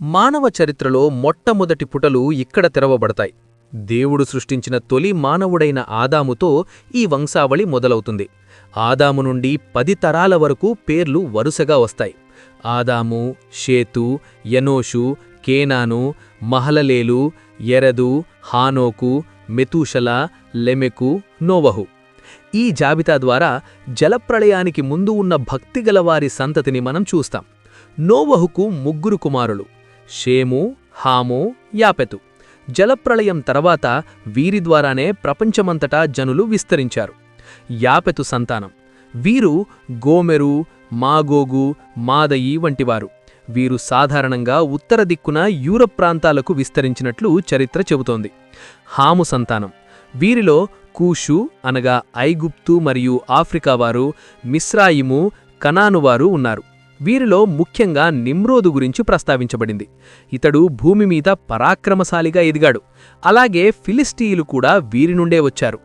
మానవ చరిత్రలో మొట్టమొదటి పుటలు ఇక్కడ తెరవబడతాయి. దేవుడు సృష్టించిన తొలి మానవుడైన ఆదాముతో ఈ వంశావళి మొదలవుతుంది. ఆదాము నుండి పది తరాల వరకు పేర్లు వరుసగా వస్తాయి. ఆదాము షేతు యనోషు కేనాను మహలలేలు ఎరదు హానోకు మెతూషల లెమెకు నోవహు. ఈ జాబితా ద్వారా జలప్రళయానికి ముందు ఉన్న భక్తిగలవారి సంతతిని మనం చూస్తాం. నోవహుకు ముగ్గురు కుమారులు. షేము హాము యాపెతు. జలప్రళయం తర్వాత వీరి ద్వారానే ప్రపంచమంతటా జనులు విస్తరించారు. యాపెతు సంతానం. వీరు గోమెరు మాగోగు మాదయి వంటివారు. వీరు సాధారణంగా ఉత్తర దిక్కున యూరప్ ప్రాంతాలకు విస్తరించినట్లు చరిత్ర చెబుతోంది. హాము సంతానం. వీరిలో కూషు అనగా ఐగుప్తు మరియు ఆఫ్రికా వారు మిస్రాయిము కనానువారు ఉన్నారు. వీరిలో ముఖ్యంగా నిమ్రోదు గురించి ప్రస్తావించబడింది. ఇతడు భూమి మీద పరాక్రమశాలిగా ఎదిగాడు. అలాగే ఫిలిస్టీయులు కూడా వీరి నుండే వచ్చారు.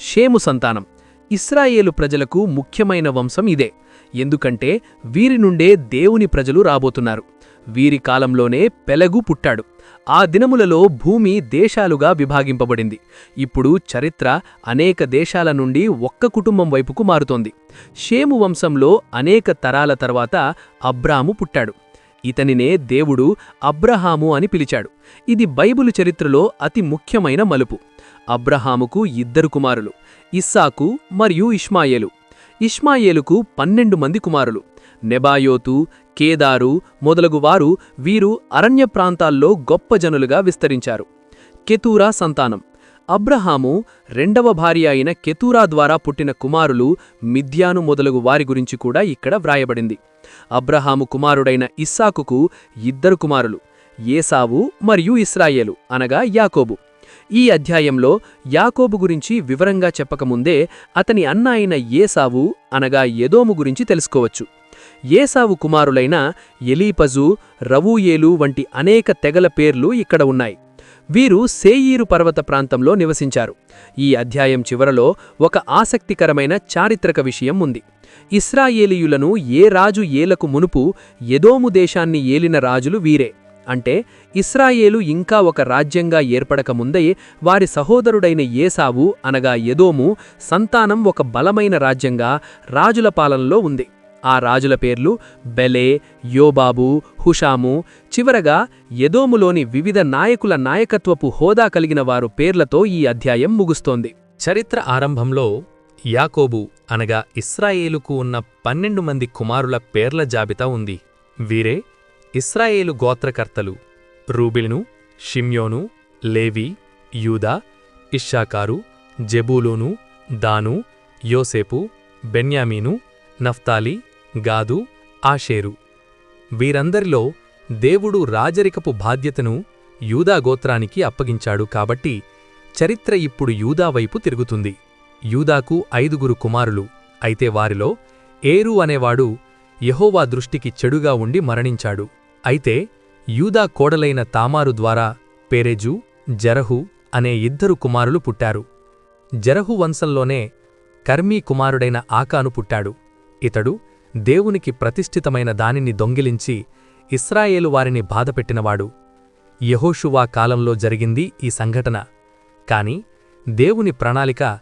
షేము సంతానం. ఇస్రాయేలు ప్రజలకు ముఖ్యమైన వంశం ఇదే. ఎందుకంటే వీరి నుండే దేవుని ప్రజలు రాబోతున్నారు. వీరి కాలంలోనే పెలగు పుట్టాడు. ఆ దినములలో భూమి దేశాలుగా విభాగింపబడింది. ఇప్పుడు చరిత్ర అనేక దేశాల నుండి ఒక్క కుటుంబం వైపుకు మారుతోంది. షేము వంశంలో అనేక తరాల తర్వాత అబ్రాము పుట్టాడు. ఇతనినే దేవుడు అబ్రహాము అని పిలిచాడు. ఇది బైబిలు చరిత్రలో అతి ముఖ్యమైన మలుపు. అబ్రహాముకు ఇద్దరు కుమారులు ఇస్సాకు మరియు ఇష్మాయేలు. ఇష్మాయేలుకు పన్నెండు మంది కుమారులు. నెబాయోతు కేదారు మొదలగువారు వీరు అరణ్య ప్రాంతాల్లో గొప్ప జనులుగా విస్తరించారు. కెతూరా సంతానం. అబ్రహాము రెండవ భార్య అయిన కెతూరా ద్వారా పుట్టిన కుమారులు మిథ్యాను మొదలగు వారి గురించి కూడా ఇక్కడ వ్రాయబడింది. అబ్రహాము కుమారుడైన ఇస్సాకుకు ఇద్దరు కుమారులు ఏసావు మరియు ఇస్రాయేలు అనగా యాకోబు. ఈ అధ్యాయంలో యాకోబు గురించి వివరంగా చెప్పకముందే అతని అన్న అయిన ఏసావు అనగా ఎదోము గురించి తెలుసుకోవచ్చు. ఏసావు కుమారులైన ఎలీపజు రవూయేలు వంటి అనేక తెగల పేర్లు ఇక్కడ ఉన్నాయి. వీరు సేయీరు పర్వత ప్రాంతంలో నివసించారు. ఈ అధ్యాయం చివరలో ఒక ఆసక్తికరమైన చారిత్రక విషయం ఉంది. ఇస్రాయేలీయులను ఏ రాజు ఏలకు మునుపు ఎదోము దేశాన్ని ఏలిన రాజులు వీరే. అంటే ఇస్రాయేలు ఇంకా ఒక రాజ్యంగా ఏర్పడకముందే వారి సహోదరుడైన ఏసావు అనగా ఎదోము సంతానం ఒక బలమైన రాజ్యంగా రాజుల పాలనలో ఉంది. ఆ రాజుల పేర్లు బెలే యోబాబు హుషాము. చివరగా ఎదోములోని వివిధ నాయకుల నాయకత్వపు హోదా కలిగిన వారు పేర్లతో ఈ అధ్యాయం ముగుస్తోంది. చరిత్ర ఆరంభంలో యాకోబు అనగా ఇస్రాయేలుకు ఉన్న పన్నెండు మంది కుమారుల పేర్ల జాబితా ఉంది. వీరే ఇస్రాయేలు గోత్రకర్తలు రూబిల్ను షిమ్యోను లేవి యూదా ఇషాకారు జెబూలోను దాను యోసేపు బెన్యామీను నఫ్తాలి గాదు ఆషేరు. వీరందరిలో దేవుడు రాజరికపు బాధ్యతను యూదా గోత్రానికి అప్పగించాడు కాబట్టి చరిత్ర ఇప్పుడు యూదావైపు తిరుగుతుంది. యూదాకు ఐదుగురు కుమారులు అయితే వారిలో ఏరు అనేవాడు యహోవా దృష్టికి చెడుగా ఉండి మరణించాడు. అయితే యూదా కోడలైన తామారు ద్వారా పేరెజు జరహు అనే ఇద్దరు కుమారులు పుట్టారు. జరహు వంశంలోనే కర్మీ కుమారుడైన ఆకాను పుట్టాడు. ఇతడు దేవునికి ప్రతిష్ఠితమైన దానిని దొంగిలించి ఇస్రాయేలు వారిని బాధపెట్టినవాడు. యహోషువా కాలంలో జరిగింది ఈ సంఘటన. కాని దేవుని ప్రణాళిక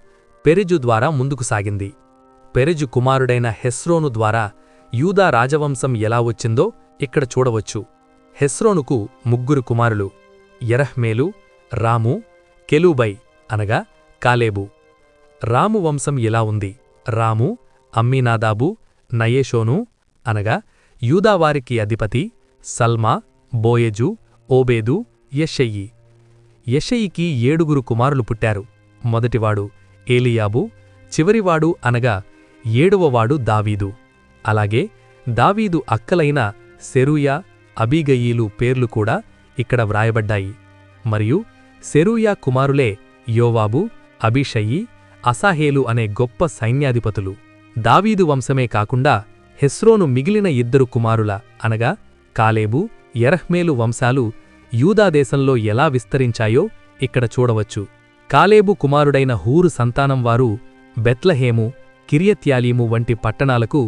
పెరెజు ద్వారా ముందుకు సాగింది. పెరెజు కుమారుడైన హెస్రోను ద్వారా యూదా రాజవంశం ఎలా వచ్చిందో ఇక్కడ చూడవచ్చు. హెస్రోనుకు ముగ్గురు కుమారులు ఎరహ్మేలు రాము కెలూబై అనగా కాలేబు. రాము వంశం ఎలా ఉంది? రాము అమ్మీనాదాబు నయేషోను అనగా యూదావారికి అధిపతి సల్మా బోయజు ఓబేదు యషయ్యి యషయికి ఏడుగురు కుమారులు పుట్టారు. మొదటివాడు ఏలియాబు చివరివాడు అనగా ఏడవవాడు దావీదు. అలాగే దావీదు అక్కలైన సెరూయా అబీగయీలు పేర్లు కూడా ఇక్కడ వ్రాయబడ్డాయి. మరియు సెరూయా కుమారులే యోవాబు అభిషయ్యి అసాహేలు అనే గొప్ప సైన్యాధిపతులు. దావీదు వంశమే కాకుండా హెస్రోను మిగిలిన ఇద్దరు కుమారుల అనగా కాలేబు ఎరహ్మేలు వంశాలు యూదాదేశంలో ఎలా విస్తరించాయో ఇక్కడ చూడవచ్చు. కాలేబు కుమారుడైన హూరు సంతానం వారు బెత్లహేము కిరియత్యాలీము వంటి పట్టణాలకు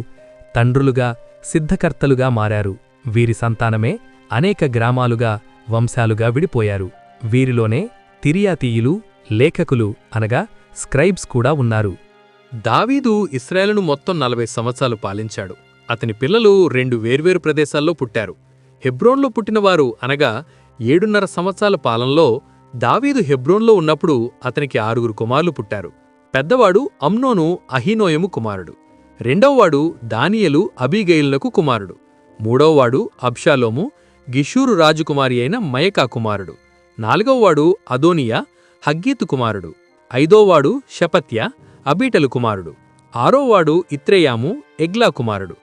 తండ్రులుగా సిద్ధకర్తలుగా మారారు. వీరి సంతానమే అనేక గ్రామాలుగా వంశాలుగా విడిపోయారు. వీరిలోనే తిరియాతీయులు లేఖకులు అనగా స్క్రైబ్స్ కూడా ఉన్నారు. దావీదు ఇస్రాయేలును మొత్తం నలభై సంవత్సరాలు పాలించాడు. అతని పిల్లలు రెండు వేర్వేరు ప్రదేశాల్లో పుట్టారు. హెబ్రోన్లో పుట్టినవారు అనగా ఏడున్నర సంవత్సరాల పాలనలో దావీదు హెబ్రోన్లో ఉన్నప్పుడు అతనికి ఆరుగురు కుమారులు పుట్టారు. పెద్దవాడు అమ్నోను అహీనోయము కుమారుడు. రెండవవాడు దానియలు అబీగయిల్లకు కుమారుడు. మూడవవాడు అబ్షాలోము గిషూరు రాజుకుమారి అయిన మయకా కుమారుడు. నాలుగవవాడు అదోనియా హగ్గీతు కుమారుడు. ఐదోవాడు షపత్య అబీటలు కుమారుడు. ఆరోవాడు ఇత్రేయాము ఎగ్లా కుమారుడు.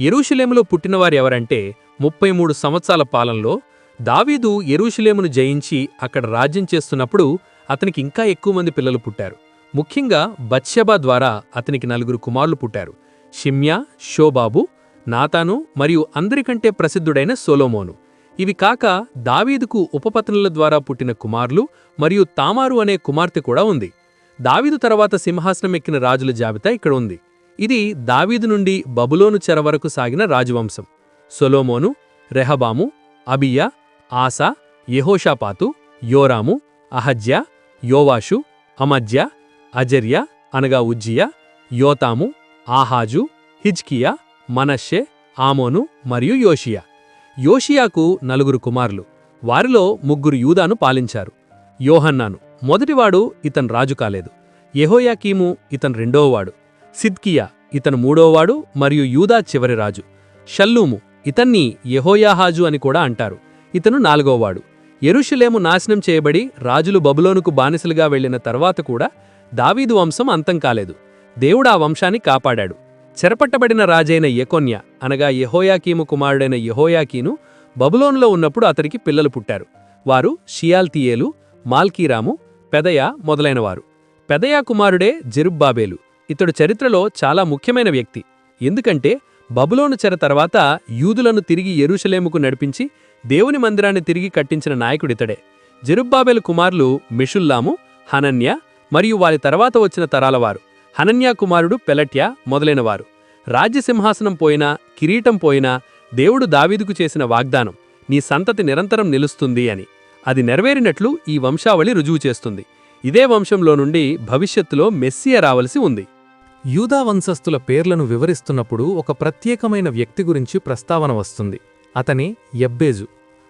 ఎరూషులేములో పుట్టినవారెవరంటే ముప్పై మూడు సంవత్సరాల పాలనలో దావీదు ఎరూషులేమును జయించి అక్కడ రాజ్యం చేస్తున్నప్పుడు అతనికి ఇంకా ఎక్కువ మంది పిల్లలు పుట్టారు. ముఖ్యంగా బత్షబా ద్వారా అతనికి నలుగురు కుమారులు పుట్టారు. షిమ్యా షోబాబు నాతాను మరియు అందరికంటే ప్రసిద్ధుడైన సోలోమోను. ఇవి కాక దావీదుకు ఉపపత్నుల ద్వారా పుట్టిన కుమారులు మరియు తామారు అనే కుమార్తె కూడా ఉంది. దావీదు తర్వాత సింహాసనం ఎక్కిన రాజుల జాబితా ఇక్కడ ఉంది. ఇది దావీదు నుండి బబులోను చెర వరకు సాగిన రాజవంశం. సొలోమోను రెహబాము అబియా ఆసా యహోషాపాతు యోరాము అహజ్యా యోవాషు అమజ్య అజర్య అనగా ఉజ్జియా యోతాము ఆహాజు హిజ్కియా మనషే ఆమోను మరియు యోషియా. యోషియాకు నలుగురు కుమారులు. వారిలో ముగ్గురు యూదాను పాలించారు. యోహన్నాను. మొదటివాడు ఇతను రాజు కాలేదు. యెహోయాకీము ఇతను రెండోవాడు. సిద్కియా ఇతను మూడోవాడు మరియు యూదా చివరి రాజు. షల్లూము ఇతన్ని యెహోయాహాజు అని కూడా అంటారు. ఇతను నాలుగోవాడు. ఎరుషులేము నాశనం చేయబడి రాజులు బబులోనుకు బానిసలుగా వెళ్ళిన తర్వాత కూడా దావీదు వంశం అంతం కాలేదు. దేవుడు ఆ వంశాన్ని కాపాడాడు. చెరపట్టబడిన రాజైన యెకొన్య అనగా యహోయాకీము కుమారుడైన యెహోయాకీను బబులోనులో ఉన్నప్పుడు అతనికి పిల్లలు పుట్టారు. వారు షియాల్తియేలు మాల్కీరాము పెదయ మొదలైనవారు. పెదయ కుమారుడే జెరుబ్బాబేలు. ఇతడు చరిత్రలో చాలా ముఖ్యమైన వ్యక్తి. ఎందుకంటే బబులోను చెర తర్వాత యూదులను తిరిగి ఎరుషలేముకు నడిపించి దేవుని మందిరాన్ని తిరిగి కట్టించిన నాయకుడితడే. జెరుబ్బాబేలు కుమారులు మిషుల్లాము హనన్య మరియు వారి తర్వాత వచ్చిన తరాలవారు. హనన్యా కుమారుడు పెలట్య మొదలైనవారు. రాజ్యసింహాసనం పోయినా కిరీటం పోయినా దేవుడు దావీదుకు చేసిన వాగ్దానం నీ సంతతి నిరంతరం నిలుస్తుంది అని. అది నెరవేరినట్లు ఈ వంశావళి రుజువు చేస్తుంది. ఇదే వంశంలో నుండి భవిష్యత్తులో మెస్సియ రావలసి ఉంది. యూదా వంశస్థుల పేర్లను వివరిస్తున్నప్పుడు ఒక ప్రత్యేకమైన వ్యక్తి గురించి ప్రస్తావన వస్తుంది. అతని ఎబ్బేజు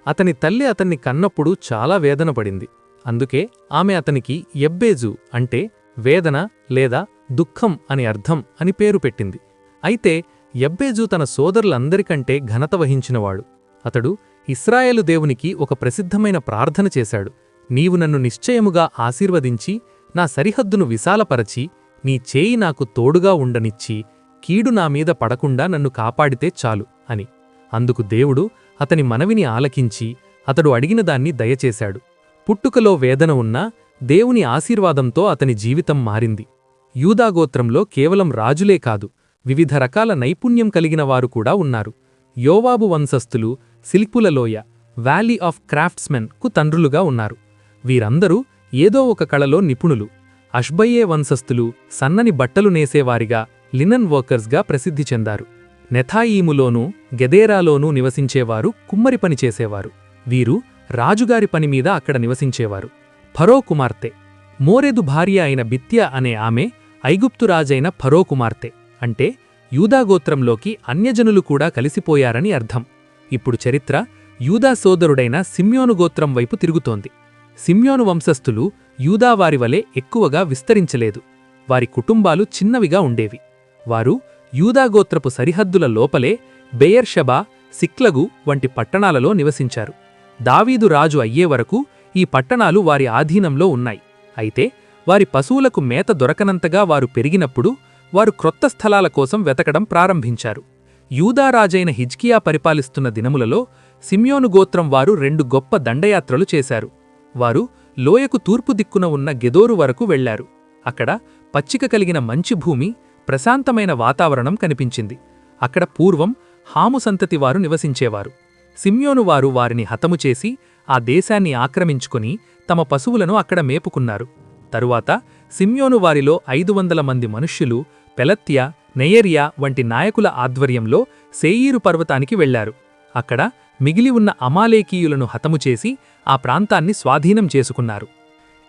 అతని తల్లి అతన్ని కన్నప్పుడు చాలా వేదన పడింది. అందుకే ఆమె అతనికి ఎబ్బేజు అంటే వేదన లేదా దుఃఖం అని అర్థం అని పేరు పెట్టింది. అయితే యబ్బేజు తన సోదరులందరికంటే ఘనత వహించినవాడు. అతడు ఇస్రాయేలు దేవునికి ఒక ప్రసిద్ధమైన ప్రార్థన చేశాడు. నీవు నన్ను నిశ్చయముగా ఆశీర్వదించి నా సరిహద్దును విశాలపరచి నీ చేయి నాకు తోడుగా ఉండనిచ్చి కీడు నా మీద పడకుండా నన్ను కాపాడితే చాలు అని. అందుకు దేవుడు అతని మనవిని ఆలకించి అతడు అడిగిన దాన్ని దయచేశాడు. పుట్టుకలో వేదన ఉన్నా దేవుని ఆశీర్వాదంతో అతని జీవితం మారింది. యూదాగోత్రంలో కేవలం రాజులే కాదు వివిధ రకాల నైపుణ్యం కలిగిన వారు కూడా ఉన్నారు. యోవాబు వంశస్థులు శిల్పులలోయ వ్యాలీ ఆఫ్ క్రాఫ్ట్స్మెన్కు తండ్రులుగా ఉన్నారు. వీరందరూ ఏదో ఒక కళలో నిపుణులు. అష్బయ్యే వంశస్థులు సన్నని బట్టలు నేసేవారిగా లినన్ వర్కర్స్గా ప్రసిద్ధి చెందారు. నెథాయీములోనూ గెదేరాలోనూ నివసించేవారు కుమ్మరి పని చేసేవారు. వీరు రాజుగారి పనిమీద అక్కడ నివసించేవారు. ఫరో కుమార్తె. మోరెదు భార్య అయిన బిత్య అనే ఆమె ఐగుప్తురాజైన ఫరో కుమార్తె. అంటే యూదాగోత్రంలోకి అన్యజనులు కూడా కలిసిపోయారని అర్థం. ఇప్పుడు చరిత్ర యూదా సోదరుడైన సిమ్యోను గోత్రం వైపు తిరుగుతోంది. సిమ్యోను వంశస్థులు యూదావారి వలె ఎక్కువగా విస్తరించలేదు. వారి కుటుంబాలు చిన్నవిగా ఉండేవి. వారు యూదాగోత్రపు సరిహద్దుల లోపలే బెయర్షబా సిక్లగు వంటి పట్టణాలలో నివసించారు. దావీదు రాజు అయ్యే వరకు ఈ పట్టణాలు వారి ఆధీనంలో ఉన్నాయి. అయితే వారి పశువులకు మేత దొరకనంతగా వారు పెరిగినప్పుడు వారు క్రొత్త స్థలాల కోసం వెతకడం ప్రారంభించారు. యూదారాజైన హిజ్కియా పరిపాలిస్తున్న దినములలో సిమ్యోను గోత్రం వారు రెండు గొప్ప దండయాత్రలు చేశారు. వారు లోయకు తూర్పు దిక్కున ఉన్న గెదోరు వరకు వెళ్ళారు అక్కడ పచ్చిక కలిగిన మంచి భూమి ప్రశాంతమైన వాతావరణం కనిపించింది. అక్కడ పూర్వం హాము సంతతి వారు నివసించేవారు. సిమ్యోను వారు వారిని హతము చేసి ఆ దేశాన్ని ఆక్రమించుకుని తమ పశువులను అక్కడ మేపుకున్నారు. తరువాత సిమ్యోను వారిలో ఐదు వందల మంది మనుష్యులు పెలత్య నెయరియా వంటి నాయకుల ఆధ్వర్యంలో సేయీరు పర్వతానికి వెళ్ళారు అక్కడ మిగిలి ఉన్న అమాలేకీయులను హతము చేసి ఆ ప్రాంతాన్ని స్వాధీనం చేసుకున్నారు.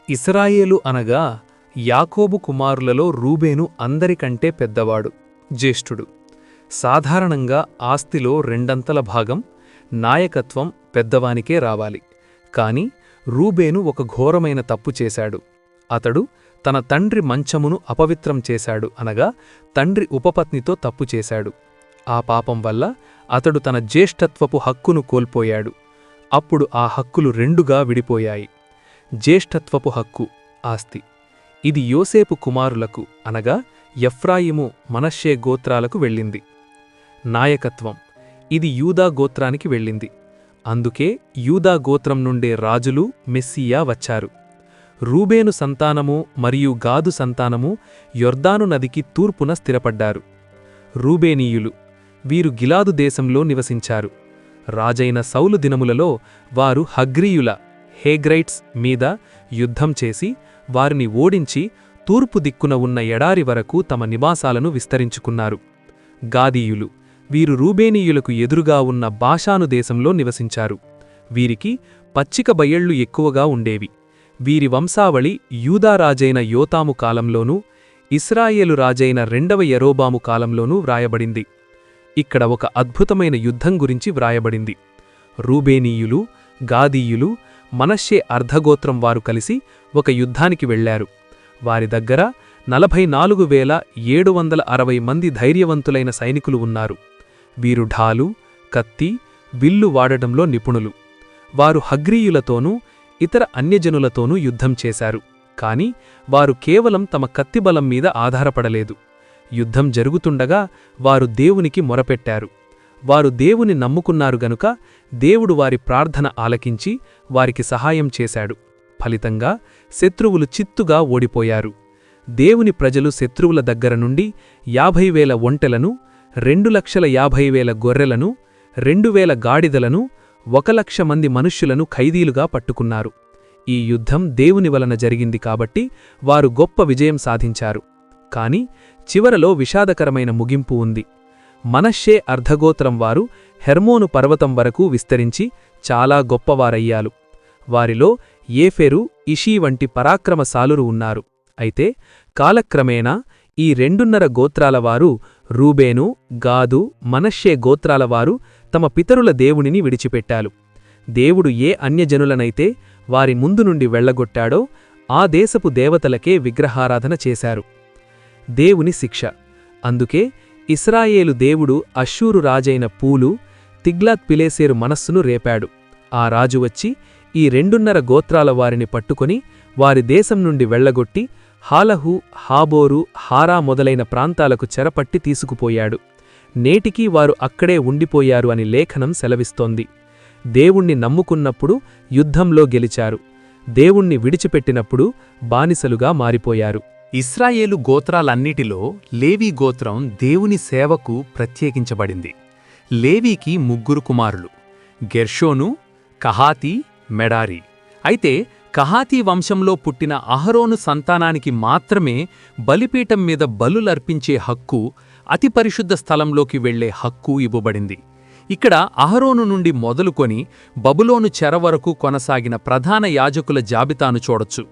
ఇస్రాయేలు అనగా యాకోబు కుమారులలో రూబేను అందరికంటే పెద్దవాడు జ్యేష్ఠుడు. సాధారణంగా ఆస్తిలో రెండంతల భాగం నాయకత్వం పెద్దవానికే రావాలి. కాని రూబేను ఒక ఘోరమైన తప్పు చేశాడు. అతడు తన తండ్రి మంచమును అపవిత్రం చేశాడు అనగా తండ్రి ఉపపత్నితో తప్పు చేశాడు. ఆ పాపం వల్ల అతడు తన జ్యేష్ఠత్వపు హక్కును కోల్పోయాడు. అప్పుడు ఆ హక్కులు రెండుగా విడిపోయాయి. జ్యేష్ఠత్వపు హక్కు ఆస్తి. ఇది యోసేపు కుమారులకు అనగా ఎఫ్రాయిము మనశ్షే గోత్రాలకు వెళ్ళింది. నాయకత్వం ఇది యూదా గోత్రానికి వెళ్ళింది. అందుకే యూదా గోత్రం నుండే రాజులు మెస్సియా వచ్చారు. రూబేను సంతానము మరియు గాదు సంతానము యొర్దాను నదికి తూర్పున స్థిరపడ్డారు. రూబేనీయులు వీరు గిలాదు దేశంలో నివసించారు. రాజైన సౌలు దినములలో వారు హగ్రీయుల హేగ్రైట్స్ మీద యుద్ధం చేసి వారిని ఓడించి తూర్పు దిక్కున ఉన్న ఎడారి వరకు తమ నివాసాలను విస్తరించుకున్నారు. గాదీయులు వీరు రూబేనీయులకు ఎదురుగా ఉన్న బాషాను దేశంలో నివసించారు. వీరికి పచ్చిక బయళ్ళు ఎక్కువగా ఉండేవి. వీరి వంశావళి యూదారాజైన యోతాము కాలంలోనూ ఇస్రాయేలు రాజైన రెండవ ఎరోబాము కాలంలోనూ వ్రాయబడింది. ఇక్కడ ఒక అద్భుతమైన యుద్ధం గురించి వ్రాయబడింది. రూబేనీయులు గాదీయులు మనశ్శే అర్ధగోత్రం వారు కలిసి ఒక యుద్ధానికి వెళ్ళారు వారి దగ్గర నలభై నాలుగు వేల ఏడు వందల అరవై మంది ధైర్యవంతులైన సైనికులు ఉన్నారు. వీరు ఢాలు కత్తి విల్లు వాడటంలో నిపుణులు. వారు హగ్రీయులతోనూ ఇతర అన్యజనులతోనూ యుద్ధం చేశారు. కాని వారు కేవలం తమ కత్తిబలం మీద ఆధారపడలేదు. యుద్ధం జరుగుతుండగా వారు దేవునికి మొరపెట్టారు. వారు దేవుని నమ్ముకున్నారు గనుక దేవుడు వారి ప్రార్థన ఆలకించి వారికి సహాయం చేశాడు. ఫలితంగా శత్రువులు చిత్తుగా ఓడిపోయారు. దేవుని ప్రజలు శత్రువుల దగ్గర నుండి యాభై వేల ఒంటెలను రెండు లక్షల యాభై వేల గొర్రెలను రెండు వేల గాడిదలను ఒక లక్ష మంది మనుష్యులను ఖైదీలుగా పట్టుకున్నారు. ఈ యుద్ధం దేవుని వలన జరిగింది కాబట్టి వారు గొప్ప విజయం సాధించారు. కాని చివరలో విషాదకరమైన ముగింపు ఉంది. మనశ్షే అర్ధగోత్రం వారు హెర్మోను పర్వతం వరకు విస్తరించి చాలా గొప్పవారయ్యాలు వారిలో ఏఫెరు ఇషీ వంటి పరాక్రమశాలురు ఉన్నారు. అయితే కాలక్రమేణా ఈ రెండున్నర గోత్రాలవారు రూబేను గాదు మనశ్షే గోత్రాలవారు తమ పితరుల దేవునిని విడిచిపెట్టాలు. దేవుడు ఏ అన్యజనులనైతే వారి ముందు నుండి వెళ్ళగొట్టాడో ఆ దేశపు దేవతలకే విగ్రహారాధన చేశారు. దేవుని శిక్ష. అందుకే ఇస్రాయేలు దేవుడు అశ్షూరు రాజైన పూలు తిగ్లాత్ పిలేసేరు మనస్సును రేపాడు. ఆ రాజు వచ్చి ఈ రెండున్నర గోత్రాల వారిని పట్టుకొని వారి దేశం నుండి వెళ్ళగొట్టి హాలహు హాబోరు హారా మొదలైన ప్రాంతాలకు చెరపట్టి తీసుకుపోయాడు. నేటికీ వారు అక్కడే ఉండిపోయారు అని లేఖనం సెలవిస్తోంది. దేవుణ్ణి నమ్ముకున్నప్పుడు యుద్ధంలో గెలిచారు. దేవుణ్ణి విడిచిపెట్టినప్పుడు బానిసలుగా మారిపోయారు. ఇస్రాయేలు గోత్రాలన్నిటిలో లేవీ గోత్రం దేవుని సేవకు ప్రత్యేకించబడింది. లేవీకి ముగ్గురు కుమారులు గెర్షోను కహాతి మెడారి. అయితే కహాతీ వంశంలో పుట్టిన అహరోను సంతానానికి మాత్రమే బలిపీఠం మీద బలులర్పించే హక్కు అతి పరిశుద్ధ స్థలంలోకి వెళ్ళే హక్కు ఇవ్వబడింది. ఇక్కడ అహరోను నుండి మొదలుకొని బబులోను చెర వరకు కొనసాగిన ప్రధాన యాజకుల జాబితాను చూడొచ్చు.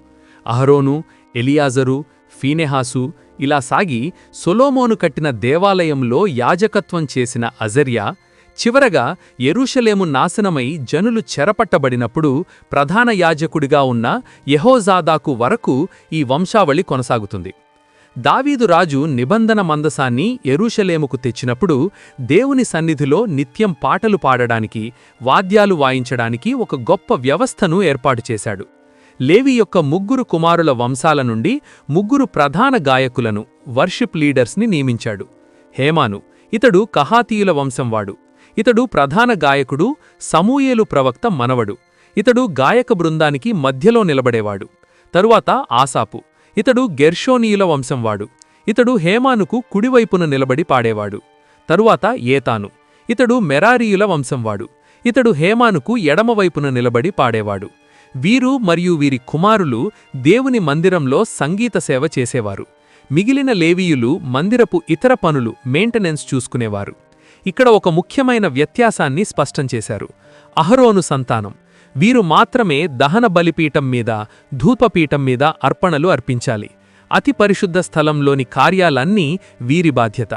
అహరోను ఎలియాజరు ఫీనెహాసు ఇలా సాగి సొలోమోను కట్టిన దేవాలయంలో యాజకత్వం చేసిన అజర్యా చివరగా ఎరుషలేము నాశనమై జనులు చెరపట్టబడినప్పుడు ప్రధాన యాజకుడిగా ఉన్న యెహోజాదాకు వరకు ఈ వంశావళి కొనసాగుతుంది. దావీదు రాజు నిబంధన మందసాన్ని ఎరూషలేముకు తెచ్చినప్పుడు దేవుని సన్నిధిలో నిత్యం పాటలు పాడడానికి వాద్యాలు వాయించడానికి ఒక గొప్ప వ్యవస్థను ఏర్పాటు చేశాడు. లేవి యొక్క ముగ్గురు కుమారుల వంశాల నుండి ముగ్గురు ప్రధాన గాయకులను వర్షిప్ లీడర్స్ని నియమించాడు. హేమాను ఇతడు కహాతీయుల వంశంవాడు ఇతడు ప్రధాన గాయకుడు సమూయేలు ప్రవక్త మనవడు. ఇతడు గాయక బృందానికి మధ్యలో నిలబడేవాడు. తరువాత ఆసాపు ఇతడు గెర్షోనీయుల వంశంవాడు. ఇతడు హేమానుకు కుడివైపున నిలబడి పాడేవాడు. తరువాత ఏతాను. ఇతడు మెరారీయుల వంశంవాడు. ఇతడు హేమానుకు ఎడమవైపున నిలబడి పాడేవాడు. వీరు మరియు వీరి కుమారులు దేవుని మందిరంలో సంగీత సేవ చేసేవారు. మిగిలిన లేవీయులు మందిరపు ఇతర పనులు మెయింటెనెన్స్ చూసుకునేవారు. ఇక్కడ ఒక ముఖ్యమైన వ్యత్యాసాన్ని స్పష్టం చేశారు. అహరోను సంతానం. వీరు మాత్రమే దహన బలిపీఠం మీద ధూపపీఠం మీద అర్పణలు అర్పించాలి. అతి పరిశుద్ధ స్థలంలోని కార్యాలన్నీ వీరి బాధ్యత.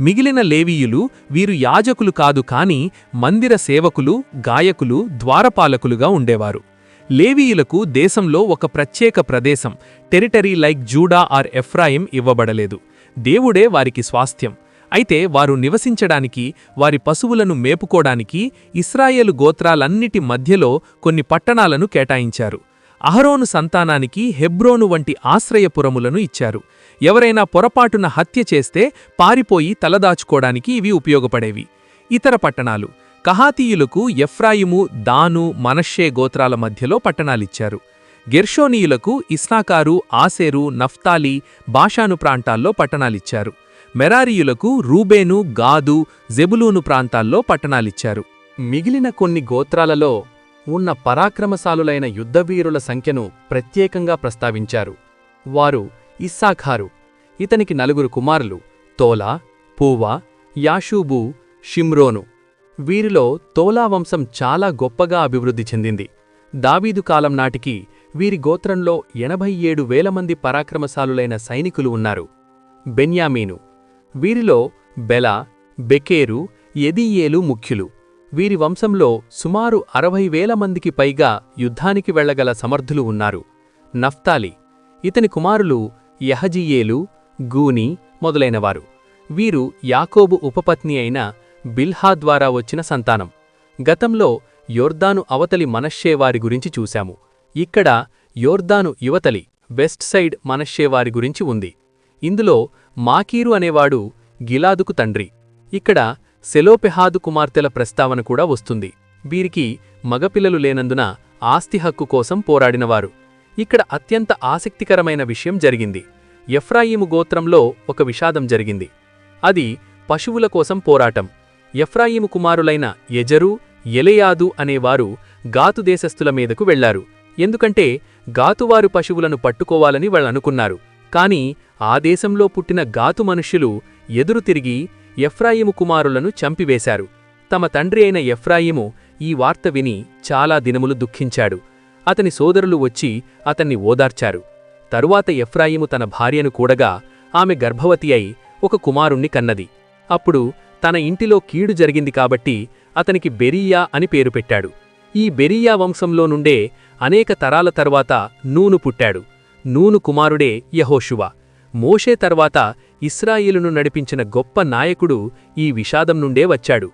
మిగిలిన లేవీయులు వీరు యాజకులు కాదు కాని మందిర సేవకులు గాయకులు ద్వారపాలకులుగా ఉండేవారు. లేవీయులకు దేశంలో ఒక ప్రత్యేక ప్రదేశం territory like Judah or Ephraim ఇవ్వబడలేదు. దేవుడే వారికి స్వాస్థ్యం. అయితే వారు నివసించడానికి వారి పశువులను మేపుకోడానికి ఇస్రాయేలు గోత్రాలన్నిటి మధ్యలో కొన్ని పట్టణాలను కేటాయించారు. అహరోను సంతానానికి హెబ్రోను వంటి ఆశ్రయపురములను ఇచ్చారు. ఎవరైనా పొరపాటున హత్య చేస్తే పారిపోయి తలదాచుకోవడానికి ఇవి ఉపయోగపడేవి. ఇతర పట్టణాలు కహాతీయులకు ఎఫ్రాయిము దాను మనషే గోత్రాల మధ్యలో పట్టణాలిచ్చారు. గెర్షోనీయులకు ఇస్నాకారు ఆసేరు నఫ్తాలి బాషాను ప్రాంతాల్లో పట్టణాలిచ్చారు. మెరారీయులకు రూబేను గాదు జెబులూను ప్రాంతాల్లో పట్టణాలిచ్చారు. మిగిలిన కొన్ని గోత్రాలలో ఉన్న పరాక్రమశాలులైన యుద్ధవీరుల సంఖ్యను ప్రత్యేకంగా ప్రస్తావించారు. వారు ఇస్సాఖారు. ఇతనికి నలుగురు కుమారులు తోలా పూవా యాషూబు షిమ్రోను. వీరిలో తోలా వంశం చాలా గొప్పగా అభివృద్ధి చెందింది. దావీదు కాలం నాటికి వీరి గోత్రంలో ఎనభై ఏడు వేల మంది పరాక్రమశాలులైన సైనికులు ఉన్నారు. బెన్యామీను వీరిలో బెల బెకేరు ఎదియేలు ముఖ్యులు. వీరి వంశంలో సుమారు అరవై వేల మందికి పైగా యుద్ధానికి వెళ్ళగల సమర్థులు ఉన్నారు. నఫ్తాలి ఇతని కుమారులు యహజీయేలు గూని మొదలైనవారు. వీరు యాకోబు ఉపపత్ని అయిన బిల్హా ద్వారా వచ్చిన సంతానం. గతంలో యోర్దాను అవతలి మనశ్శేవారి గురించి చూశాము. ఇక్కడ యోర్దాను యువతలి వెస్ట్ సైడ్ మనశ్శేవారి గురించి ఉంది. ఇందులో మాకీరు అనేవాడు గిలాదుకు తండ్రి. ఇక్కడ సెలోపెహాదు కుమార్తెల ప్రస్తావన కూడా వస్తుంది. వీరికి మగపిల్లలు లేనందున ఆస్తి హక్కు కోసం పోరాడినవారు. ఇక్కడ అత్యంత ఆసక్తికరమైన విషయం జరిగింది. ఎఫ్రాయిము గోత్రంలో ఒక విషాదం జరిగింది. అది పశువుల కోసం పోరాటం. ఎఫ్రాయిము కుమారులైన ఎజరు ఎలయాదు అనేవారు గాతు దేశస్థుల మీదకు వెళ్ళారు. ఎందుకంటే గాతువారు పశువులను పట్టుకోవాలని వాళ్ళనుకున్నారు కాని ఆ దేశంలో పుట్టిన గాతు మనుష్యులు ఎదురు తిరిగి ఎఫ్రాయిము కుమారులను చంపివేశారు. తమ తండ్రి అయిన ఎఫ్రాయిము ఈ వార్త విని చాలా దినములు దుఃఖించాడు. అతని సోదరులు వచ్చి అతన్ని ఓదార్చారు. తరువాత ఎఫ్రాయిము తన భార్యను కూడగా ఆమె గర్భవతి అయి ఒక కుమారుణ్ణి కన్నది. అప్పుడు తన ఇంటిలో కీడు జరిగింది కాబట్టి అతనికి బెరీయా అని పేరు పెట్టాడు. ఈ బెరీయా వంశంలో నుండే అనేక తరాల తర్వాత నూను పుట్టాడు. నూను కుమారుడే యహోషువా. మోషే తర్వాత ఇస్రాయిలును నడిపించిన గొప్ప నాయకుడు ఈ విషాదం నుండే వచ్చాడు.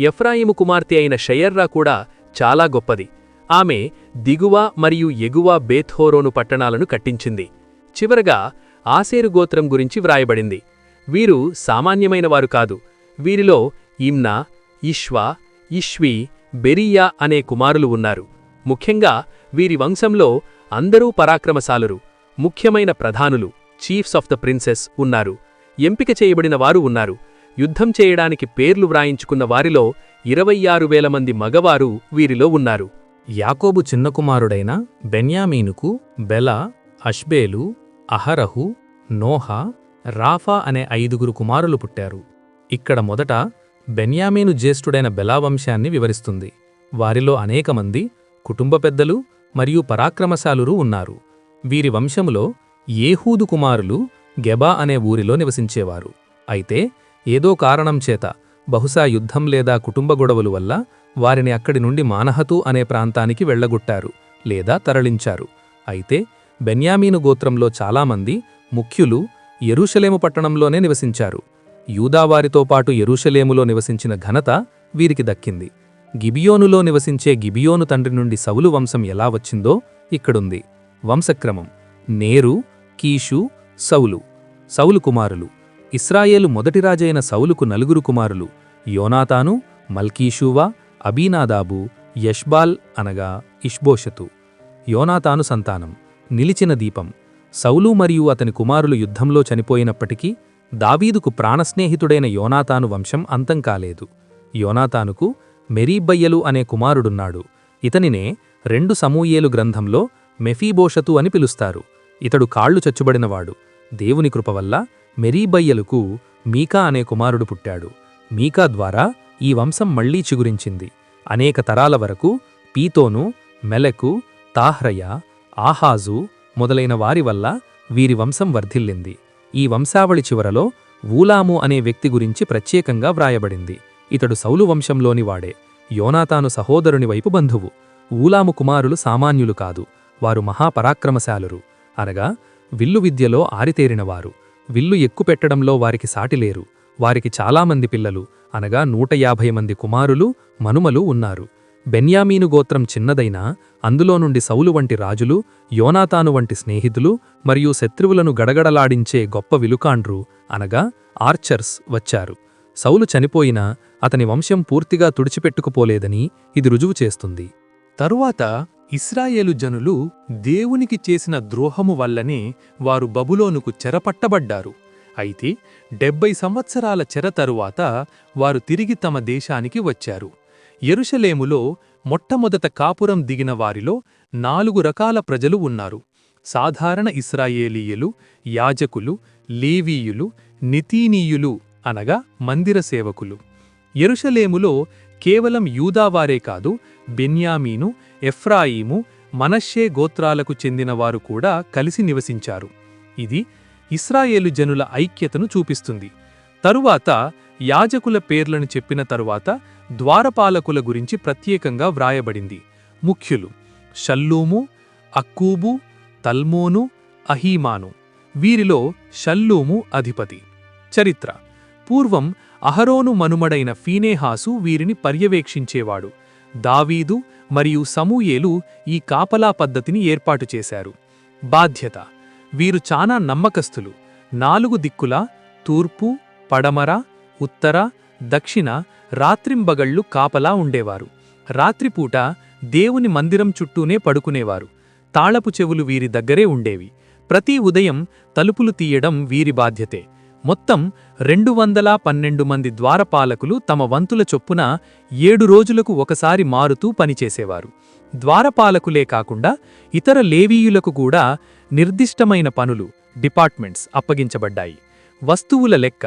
ఎఫ్రాయిము కుమార్తె అయిన షయర్రా కూడా చాలా గొప్పది. ఆమె దిగువ మరియు ఎగువ బేత్హోరోను పట్టణాలను కట్టించింది. చివరగా ఆసేరు గోత్రం గురించి వ్రాయబడింది. వీరు సామాన్యమైనవారు కాదు. వీరిలో ఇమ్నా ఇష్వా ఇష్వి బెరియా అనే కుమారులు ఉన్నారు. ముఖ్యంగా వీరి వంశంలో అందరూ పరాక్రమశాలురు. ముఖ్యమైన ప్రధానులు చీఫ్స్ ఆఫ్ ద ప్రిన్సెస్ ఉన్నారు. ఎంపిక చేయబడిన వారు ఉన్నారు. యుద్ధం చేయడానికి పేర్లు వ్రాయించుకున్న వారిలో ఇరవై ఆరు వేల మంది మగవారు వీరిలో ఉన్నారు. యాకోబు చిన్న కుమారుడైన బెన్యామీనుకు బెల అష్బేలు అహరహు నోహా రాఫా అనే ఐదుగురు కుమారులు పుట్టారు. ఇక్కడ మొదట బెన్యామీను జ్యేష్ఠుడైన బెలా వంశాన్ని వివరిస్తుంది. వారిలో అనేకమంది కుటుంబ పెద్దలు మరియు పరాక్రమశాలురు ఉన్నారు. వీరి వంశములో ఏహూదు కుమారులు గెబా అనే ఊరిలో నివసించేవారు. అయితే ఏదో కారణం చేత బహుశా యుద్ధం లేదా కుటుంబ గొడవలు వల్ల వారిని అక్కడి నుండి మానహతు అనే ప్రాంతానికి వెళ్ళగొట్టారు లేదా తరలించారు. అయితే బెన్యామీను గోత్రంలో చాలామంది ముఖ్యులు ఎరూషలేము పట్టణంలోనే నివసించారు. యూదావారితో పాటు ఎరూషలేములో నివసించిన ఘనత వీరికి దక్కింది. గిబియోనులో నివసించే గిబియోను తండ్రి నుండి సవులు వంశం ఎలా వచ్చిందో ఇక్కడుంది. వంశక్రమం. నేరు కీషు సౌలు. సౌలు కుమారులు. ఇస్రాయేలు మొదటి రాజైన సౌలుకు నలుగురు కుమారులు. యోనాతాను మల్కీషూవా అబీనాదాబు యష్బాల్ అనగా ఇష్బోషతు. యోనాతాను సంతానం. నిలిచిన దీపం. సౌలు మరియు అతని కుమారులు యుద్ధంలో చనిపోయినప్పటికీ దావీదుకు ప్రాణస్నేహితుడైన యోనాతాను వంశం అంతం కాలేదు. యోనాతానుకు మెరీబయ్యలు అనే కుమారుడున్నాడు. ఇతనినే రెండు సమూయేలు గ్రంథంలో మెఫీబోషతు అని పిలుస్తారు. ఇతడు కాళ్ళు చచ్చుబడినవాడు. దేవుని కృపవల్ల మెరీబయ్యలుకు మీకా అనే కుమారుడు పుట్టాడు. మీకా ద్వారా ఈ వంశం మళ్ళీ చిగురించింది. అనేక తరాల వరకు పీతోను మెలకు తాహ్రయ ఆహాజు మొదలైన వారి వల్ల వీరి వంశం వర్ధిల్లింది. ఈ వంశావళి చివరలో ఊలాము అనే వ్యక్తి గురించి ప్రత్యేకంగా వ్రాయబడింది. ఇతడు సౌలు వంశంలోని వాడే. యోనాతాను సహోదరుని వైపు బంధువు. ఊలాము కుమారులు సామాన్యులు కాదు. వారు మహాపరాక్రమశాలురు. అనగా విల్లు విద్యలో ఆరితేరినవారు. విల్లు ఎక్కుపెట్టడంలో వారికి సాటిలేరు వారికి చాలామంది పిల్లలు. అనగా నూట యాభై మంది కుమారులు మనుమలు ఉన్నారు. బెన్యామీను గోత్రం చిన్నదైనా అందులో నుండి సౌలు వంటి రాజులు యోనాతాను వంటి స్నేహితులు మరియు శత్రువులను గడగడలాడించే గొప్ప విలుకాండ్రు అనగా ఆర్చర్స్ వచ్చారు. సౌలు చనిపోయినా అతని వంశం పూర్తిగా తుడిచిపెట్టుకుపోలేదని ఇది రుజువు చేస్తుంది. తరువాత ఇస్రాయేలు జనులు దేవునికి చేసిన ద్రోహము వల్లనే వారు బబులోనుకు చెరపట్టబడ్డారు. అయితే డెబ్బై సంవత్సరాల చెర తరువాత వారు తిరిగి తమ దేశానికి వచ్చారు. ఎరుషలేములో మొట్టమొదట కాపురం దిగిన వారిలో నాలుగు రకాల ప్రజలు ఉన్నారు. సాధారణ ఇస్రాయేలీయులు యాజకులు లేవీయులు నితీనీయులు అనగా మందిర సేవకులు. ఎరుషలేములో కేవలం యూదావారే కాదు బెన్యామీను ఎఫ్రాయిము మనషే గోత్రాలకు చెందినవారు కూడా కలిసి నివసించారు. ఇది ఇస్రాయేలు జనుల ఐక్యతను చూపిస్తుంది. తరువాత యాజకుల పేర్లను చెప్పిన తరువాత ద్వారపాలకుల గురించి ప్రత్యేకంగా వ్రాయబడింది. ముఖ్యులు షల్లూము అక్కూబు తల్మోను అహీమాను. వీరిలో షల్లూము అధిపతి. చరిత్ర. పూర్వం అహరోను మనుమడైన ఫీనేహాసు వీరిని పర్యవేక్షించేవాడు. దావీదు మరియు సమూయేలు ఈ కాపలా పద్ధతిని ఏర్పాటు చేశారు. బాధ్యత. వీరు చానా నమ్మకస్తులు. నాలుగు దిక్కులా తూర్పు పడమర ఉత్తర దక్షిణ రాత్రింబగళ్ళు కాపలా ఉండేవారు. రాత్రిపూట దేవుని మందిరం చుట్టూనే పడుకునేవారు. తాళపు చెవులు వీరి దగ్గరే ఉండేవి. ప్రతి ఉదయం తలుపులు తీయడం వీరి బాధ్యతే. మొత్తం రెండు వందల పన్నెండు మంది ద్వారపాలకులు తమ వంతుల చొప్పున ఏడు రోజులకు ఒకసారి మారుతూ పనిచేసేవారు. ద్వారపాలకులే కాకుండా ఇతర లేవీయులకు కూడా నిర్దిష్టమైన పనులు డిపార్ట్మెంట్స్ అప్పగించబడ్డాయి. వస్తువుల లెక్క.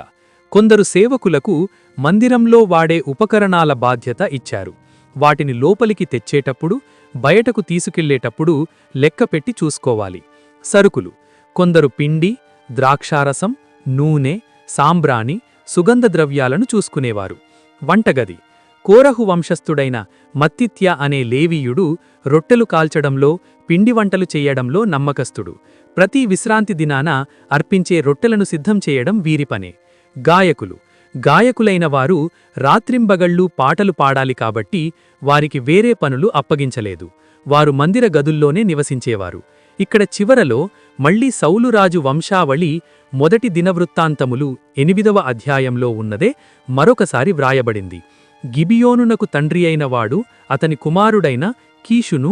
కొందరు సేవకులకు మందిరంలో వాడే ఉపకరణాల బాధ్యత ఇచ్చారు. వాటిని లోపలికి తెచ్చేటప్పుడు బయటకు తీసుకెళ్ళేటప్పుడు లెక్కపెట్టి చూసుకోవాలి. సరుకులు. కొందరు పిండి ద్రాక్షారసం నూనె సాంబ్రాణి సుగంధ ద్రవ్యాలను చూసుకునేవారు. వంటగది. కోరహు వంశస్థుడైన మత్తిత్య అనే లేవీయుడు రొట్టెలు కాల్చడంలో పిండి వంటలు చేయడంలో నమ్మకస్తుడు. ప్రతి విశ్రాంతి దినాన అర్పించే రొట్టెలను సిద్ధం చేయడం వీరి పనే. గాయకులు. గాయకులైన వారు రాత్రింబగళ్ళు పాటలు పాడాలి కాబట్టి వారికి వేరే పనులు అప్పగించలేదు. వారు మందిర గదుల్లోనే నివసించేవారు. ఇక్కడ చివరలో మళ్ళీ సౌలురాజు వంశావళి మొదటి దినవృత్తాంతములు ఎనిమిదవ అధ్యాయంలో ఉన్నదే మరొకసారి వ్రాయబడింది. గిబియోనునకు తండ్రి అయినవాడు అతని కుమారుడైన కీషును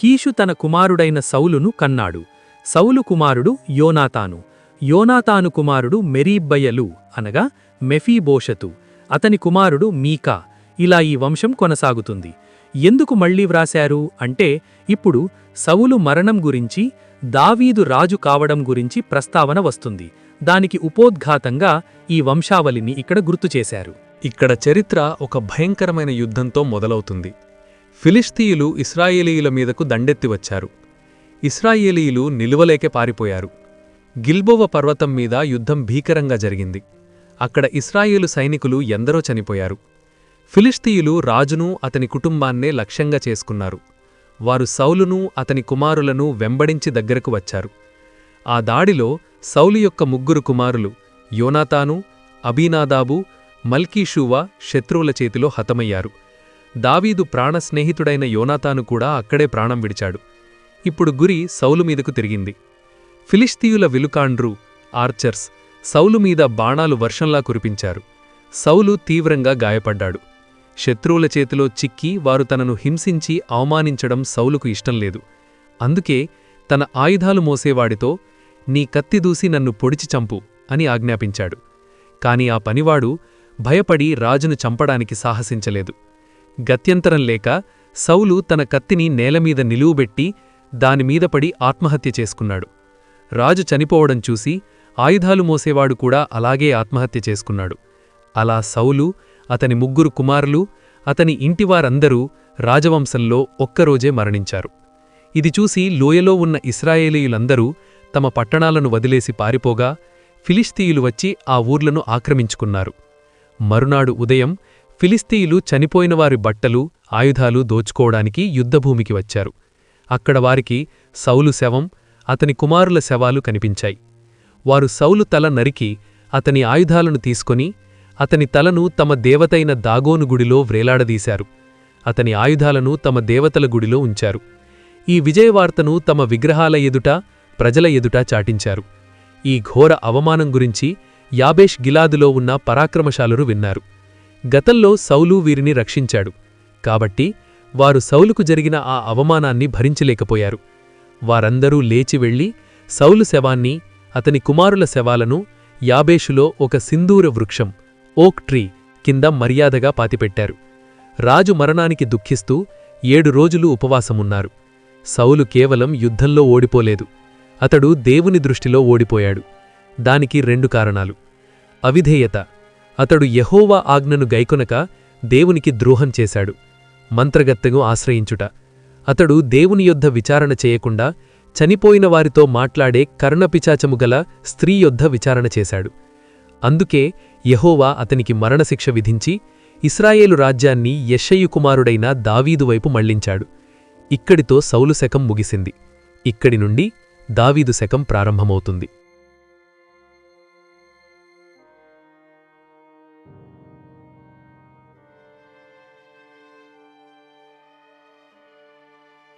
కీషు తన కుమారుడైన సౌలును కన్నాడు. సౌలు కుమారుడు యోనాతాను యోనాతాను కుమారుడు మెరీబ్బయలు అనగా మెఫీబోషతు అతని కుమారుడు మీకా. ఇలా ఈ వంశం కొనసాగుతుంది. ఎందుకు మళ్ళీ వ్రాశారు? అంటే ఇప్పుడు సౌలు మరణం గురించి దావీదు రాజు కావడం గురించి ప్రస్తావన వస్తుంది. దానికి ఉపోద్ఘాతంగా ఈ వంశావళిని ఇక్కడ గుర్తుచేశారు ఇక్కడ చరిత్ర ఒక భయంకరమైన యుద్ధంతో మొదలవుతుంది. ఫిలిస్తీయులు ఇస్రాయేలీయుల మీదకు దండెత్తి వచ్చారు. ఇస్రాయేలీయులు నిలువలేకే పారిపోయారు. గిల్బోవ పర్వతం మీద యుద్ధం భీకరంగా జరిగింది. అక్కడ ఇస్రాయేలు సైనికులు ఎందరో చనిపోయారు. ఫిలిస్తీయులు రాజును అతని కుటుంబాన్నే లక్ష్యంగా చేసుకున్నారు. వారు సౌలును అతని కుమారులను వెంబడించి దగ్గరకు వచ్చారు. ఆ దాడిలో సౌలు యొక్క ముగ్గురు కుమారులు యోనాతాను అబీనాదాబు మల్కీషూవా శత్రువుల చేతిలో హతమయ్యారు. దావీదు ప్రాణ స్నేహితుడైన యోనాతాను కూడా అక్కడే ప్రాణం విడిచాడు. ఇప్పుడు గురి సౌలు మీదకు తిరిగింది. ఫిలిస్తీయుల విలుకాండ్రు ఆర్చర్స్ సౌలు మీద బాణాలు వర్షంలా కురిపించారు. సౌలు తీవ్రంగా గాయపడ్డాడు. శత్రువుల చేతిలో చిక్కి వారు తనను హింసించి అవమానించడం సౌలుకు ఇష్టం లేదు. అందుకే తన ఆయుధాలు మోసేవాడితో నీ కత్తి దూసి నన్ను పొడిచి చంపు అని ఆజ్ఞాపించాడు. కాని ఆ పనివాడు భయపడి రాజును చంపడానికి సాహసించలేదు. గత్యంతరం లేక సౌలు తన కత్తిని నేలమీద నిలువుబెట్టి దానిమీద పడి ఆత్మహత్య చేసుకున్నాడు. రాజు చనిపోవడం చూసి ఆయుధాలు మోసేవాడు కూడా అలాగే ఆత్మహత్య చేసుకున్నాడు. అలా సౌలు అతని ముగ్గురు కుమారులు అతని ఇంటివారందరూ రాజవంశంలో ఒక్కరోజే మరణించారు. ఇది చూసి లోయలో ఉన్న ఇస్రాయేలీయులందరూ తమ పట్టణాలను వదిలేసి పారిపోగా ఫిలిస్తీయులు వచ్చి ఆ ఊర్లను ఆక్రమించుకున్నారు. మరునాడు ఉదయం ఫిలిస్తీయులు చనిపోయిన వారి బట్టలు ఆయుధాలు దోచుకోవడానికి యుద్ధభూమికి వచ్చారు. అక్కడ వారికి సౌలు శవం అతని కుమారుల శవాలు కనిపించాయి. వారు సౌలు తల నరికి అతని ఆయుధాలను తీసుకొని అతని తలను తమ దేవతైన దాగోను గుడిలో వ్రేలాడదీశారు. అతని ఆయుధాలను తమ దేవతల గుడిలో ఉంచారు. ఈ విజయవార్తను తమ విగ్రహాల ఎదుట ప్రజల ఎదుట చాటించారు. ఈ ఘోర అవమానం గురించి యాబేష్ గిలాదులో ఉన్న పరాక్రమశాలురు విన్నారు. గతంలో సౌలు వీరిని రక్షించాడు. కాబట్టి వారు సౌలుకు జరిగిన ఆ అవమానాన్ని భరించలేకపోయారు. వారందరూ లేచి వెళ్ళి సౌలు శవాన్ని అతని కుమారుల శవాలను యాబేషులో ఒక సింధూర వృక్షం ఓక్ ట్రీ కింద మర్యాదగా పాతిపెట్టారు. రాజు మరణానికి దుఃఖిస్తూ ఏడు రోజులు ఉపవాసమున్నారు. సౌలు కేవలం యుద్ధంలో ఓడిపోలేదు. అతడు దేవుని దృష్టిలో ఓడిపోయాడు. దానికి రెండు కారణాలు. అవిధేయత. అతడు యహోవా ఆజ్ఞను గైకొనక దేవునికి ద్రోహం చేశాడు. మంత్రగత్తెను ఆశ్రయించుట. అతడు దేవుని యుద్ధ విచారణ చేయకుండా చనిపోయిన వారితో మాట్లాడే కర్ణపిచాచము గల స్త్రీ యొద్ద విచారణ చేశాడు. అందుకే యహోవా అతనికి మరణశిక్ష విధించి ఇస్రాయేలు రాజ్యాన్ని యెషయ్యు కుమారుడైన దావీదు వైపు మళ్ళించాడు. ఇక్కడితో సౌలు శకం ముగిసింది. ఇక్కడి నుండి దావీదు శకం ప్రారంభమవుతుంది.